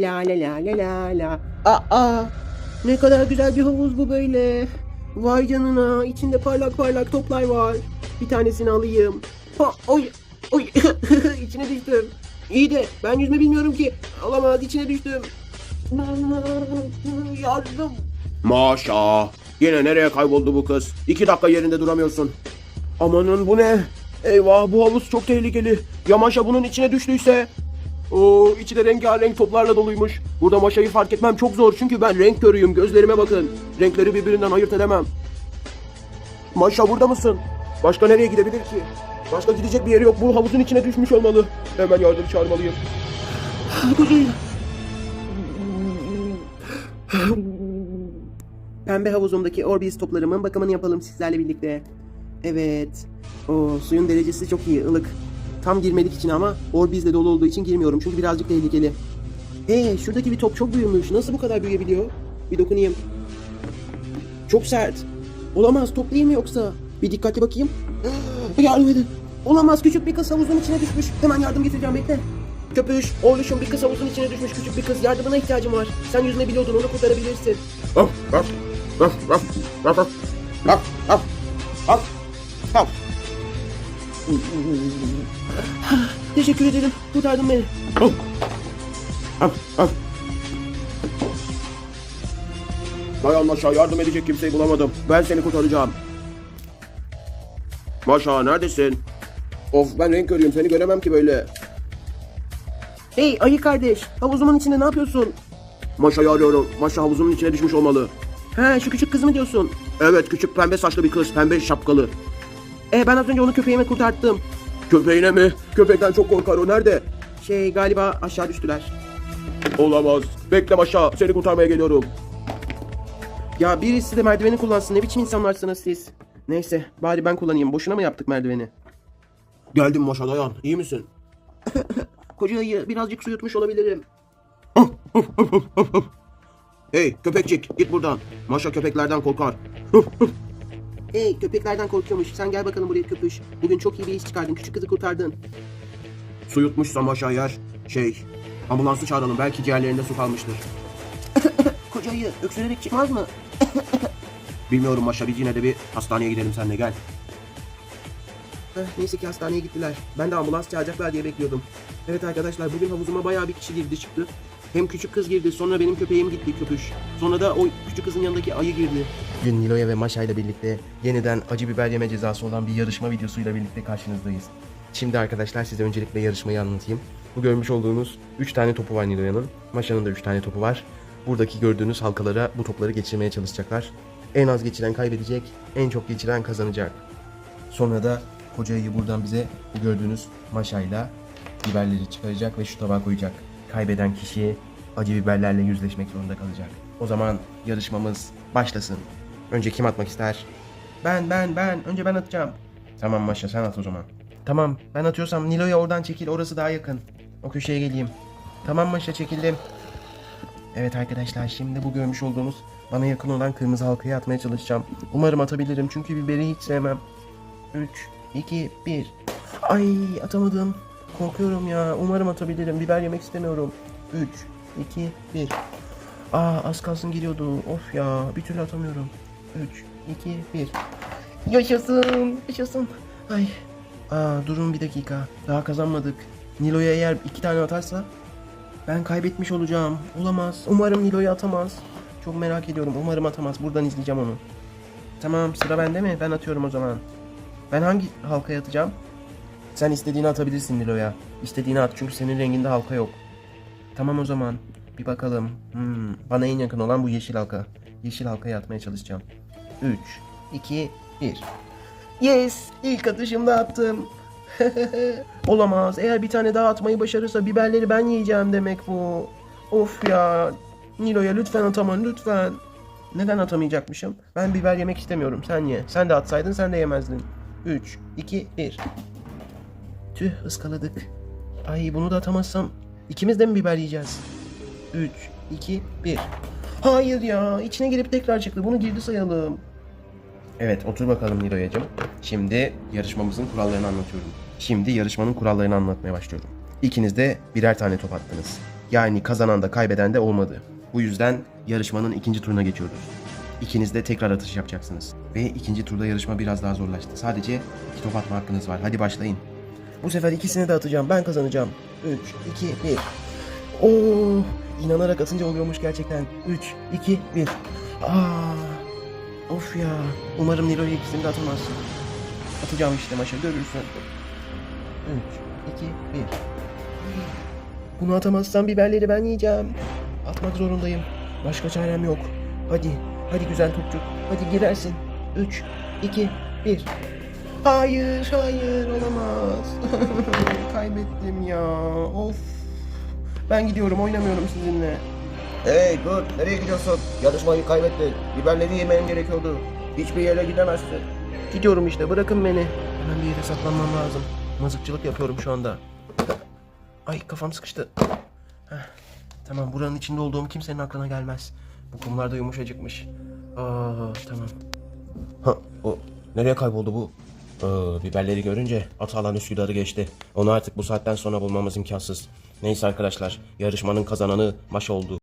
La la la la la la. Aa, ne kadar güzel bir havuz bu böyle. Vay canına, içinde parlak parlak toplar var. Bir tanesini alayım. Ha, oy, oy, içine düştüm. İyi de ben yüzme bilmiyorum ki. Olamaz, içine düştüm. Yardım. Maşa. Yine nereye kayboldu bu kız? İki dakika yerinde duramıyorsun. Amanın bu ne? Eyvah bu havuz çok tehlikeli. Ya Maşa bunun içine düştüyse? Oo içi de rengarenk toplarla doluymuş. Burada Maşa'yı fark etmem çok zor çünkü ben renk körüyüm. Gözlerime bakın. Renkleri birbirinden ayırt edemem. Maşa burada mısın? Başka nereye gidebilir ki? Başka gidecek bir yeri yok. Bu havuzun içine düşmüş olmalı. Hemen yardım çağırmalıyım. Pembe havuzumdaki Orbis toplarımın bakımını yapalım sizlerle birlikte. Evet. O suyun derecesi çok iyi, ılık. Tam girmedik içine ama Orbis'le dolu olduğu için girmiyorum çünkü birazcık tehlikeli. Hey, şuradaki bir top çok büyümüş. Nasıl bu kadar büyüyebiliyor? Bir dokunayım. Çok sert. Olamaz, top değil mi yoksa? Bir dikkatli bakayım. Yardım edin. Olamaz, küçük bir kız havuzun içine düşmüş. Hemen yardım getireceğim, bekle. Köpüş, oğluşum bir kız havuzun içine düşmüş küçük bir kız. Yardımına ihtiyacım var. Sen yüzme biliyordun, onu kurtarabilirsin. Of, of, of, of, of, of, of, of, of. Teşekkür ederim. Kurtardın beni. Of, of, of. Dayan Maşa yardım edecek kimseyi bulamadım. Ben seni kurtaracağım. Maşa neredesin? Of ben renk görüyorum seni göremem ki böyle. Hey ayı kardeş. Havuzumun içinde ne yapıyorsun? Maşa'yı arıyorum. Maşa havuzunun içine düşmüş olmalı. Ha şu küçük kız mı diyorsun? Evet küçük pembe saçlı bir kız pembe şapkalı. E ben az önce onu köpeğime kurtarttım. Köpeğine mi? Köpekten çok korkar o nerede? Şey galiba aşağı düştüler. Olamaz. Bekle Maşa seni kurtarmaya geliyorum. Ya birisi de merdiveni kullansın. Ne biçim insanlarsınız siz? Neyse bari ben kullanayım. Boşuna mı yaptık merdiveni? Geldim Maşa dayan. İyi misin? Koca ayı birazcık su yutmuş olabilirim. Hey köpekçik git buradan. Maşa köpeklerden korkar. Hey köpeklerden korkuyormuş. Sen gel bakalım buraya köpüş. Bugün çok iyi bir iş çıkardın. Küçük kızı kurtardın. Su yutmuşsa Maşa yer. Şey ambulansı çağıralım belki ciğerlerinde su kalmıştır. Koca ayı öksürerek çıkmaz mı? Bilmiyorum Maşa biz yine de bir hastaneye gidelim seninle gel. Heh, neyse ki hastaneye gittiler. Ben de ambulans çağıracaklar diye bekliyordum. Evet arkadaşlar bugün havuzuma bayağı bir kişi girdi çıktı. Hem küçük kız girdi sonra benim köpeğim gitti köpüş. Sonra da o küçük kızın yanındaki ayı girdi. Bugün Nilo'ya ve Maşa ile birlikte yeniden acı biber yeme cezası olan bir yarışma videosuyla birlikte karşınızdayız. Şimdi arkadaşlar size öncelikle yarışmayı anlatayım. Bu görmüş olduğunuz 3 tane topu var Nilo'yanın. Maşa'nın da 3 tane topu var. Buradaki gördüğünüz halkalara bu topları geçirmeye çalışacaklar. En az geçiren kaybedecek, en çok geçiren kazanacak. Sonra da koca ayı buradan bize bu gördüğünüz maşayla biberleri çıkaracak ve şu tabağa koyacak. Kaybeden kişi acı biberlerle yüzleşmek zorunda kalacak. O zaman yarışmamız başlasın. Önce kim atmak ister? Ben ben ben. Önce ben atacağım. Tamam Maşa sen at o zaman. Tamam ben atıyorsam Nilo'ya oradan çekil orası daha yakın. O köşeye geleyim. Tamam Maşa çekildim. Evet arkadaşlar şimdi bu görmüş olduğunuz bana yakın olan kırmızı halkaya atmaya çalışacağım. Umarım atabilirim çünkü biberi hiç sevmem. 3, 2, 1. Ay atamadım. Korkuyorum ya. Umarım atabilirim. Biber yemek istemiyorum. 3, 2, 1. Aa az kalsın giriyordu. Of ya bir türlü atamıyorum. 3, 2, 1. Yaşasın. Yaşasın. Ay. Aa durun bir dakika. Daha kazanmadık. Nilo'ya eğer iki tane atarsa ben kaybetmiş olacağım. Olamaz. Umarım Nilo'yu atamaz. Çok merak ediyorum. Umarım atamaz. Buradan izleyeceğim onu. Tamam sıra bende mi? Ben atıyorum o zaman. Ben hangi halkaya atacağım? Sen istediğini atabilirsin Nilo'ya. İstediğini at çünkü senin renginde halka yok. Tamam o zaman. Bir bakalım. Hmm, bana en yakın olan bu yeşil halka. Yeşil halkaya atmaya çalışacağım. 3, 2, 1. Yes! İlk atışımda attım. Olamaz. Eğer bir tane daha atmayı başarırsa biberleri ben yiyeceğim demek bu. Of ya. Nilo'ya lütfen atama lütfen. Neden atamayacakmışım? Ben biber yemek istemiyorum. Sen ye. Sen de atsaydın sen de yemezdin. 3, 2, 1. Tüh ıskaladık. Ay bunu da atamazsam ikimiz de mi biber yiyeceğiz? 3, 2, 1. Hayır ya içine girip tekrar çıktı. Bunu girdi sayalım. Evet otur bakalım Nilo'yacım. Şimdi yarışmamızın kurallarını anlatıyorum. Şimdi yarışmanın kurallarını anlatmaya başlıyorum. İkiniz de birer tane top attınız. Yani kazanan da kaybeden de olmadı. Bu yüzden yarışmanın ikinci turuna geçiyoruz. İkiniz de tekrar atış yapacaksınız. Ve ikinci turda yarışma biraz daha zorlaştı. Sadece iki top atma hakkınız var. Hadi başlayın. Bu sefer ikisini de atacağım. Ben kazanacağım. 3, 2, 1. Oo, inanarak atınca oluyormuş gerçekten. 3, 2, 1. Aa, of ya. Umarım Nilo'ya ikisini de atamazsın. Atacağım işte maşa görürsün. 3, 2, 1. Bunu atamazsam biberleri ben yiyeceğim. Atmak zorundayım. Başka çarem yok. Hadi, hadi güzel topçuk. Hadi girersin. 3, 2, 1. Hayır, hayır olamaz. Kaybettim ya. Of. Ben gidiyorum, oynamıyorum sizinle. Hey dur nereye gidiyorsun? Yarışmayı kaybettin. Biberleri yemen gerekiyordu. Hiçbir yere gidemezsin. Gidiyorum işte, bırakın beni. Hemen bir yere saklanmam lazım. Mızıkçılık yapıyorum şu anda. Ay kafam sıkıştı. Heh, tamam, buranın içinde olduğum kimsenin aklına gelmez. Bu kumlar da yumuşacıkmış. Aa, tamam. Ha, o nereye kayboldu bu? Aa, biberleri görünce at alan Üsküdar'ı geçti. Onu artık bu saatten sonra bulmamız imkansız. Neyse arkadaşlar yarışmanın kazananı maş oldu.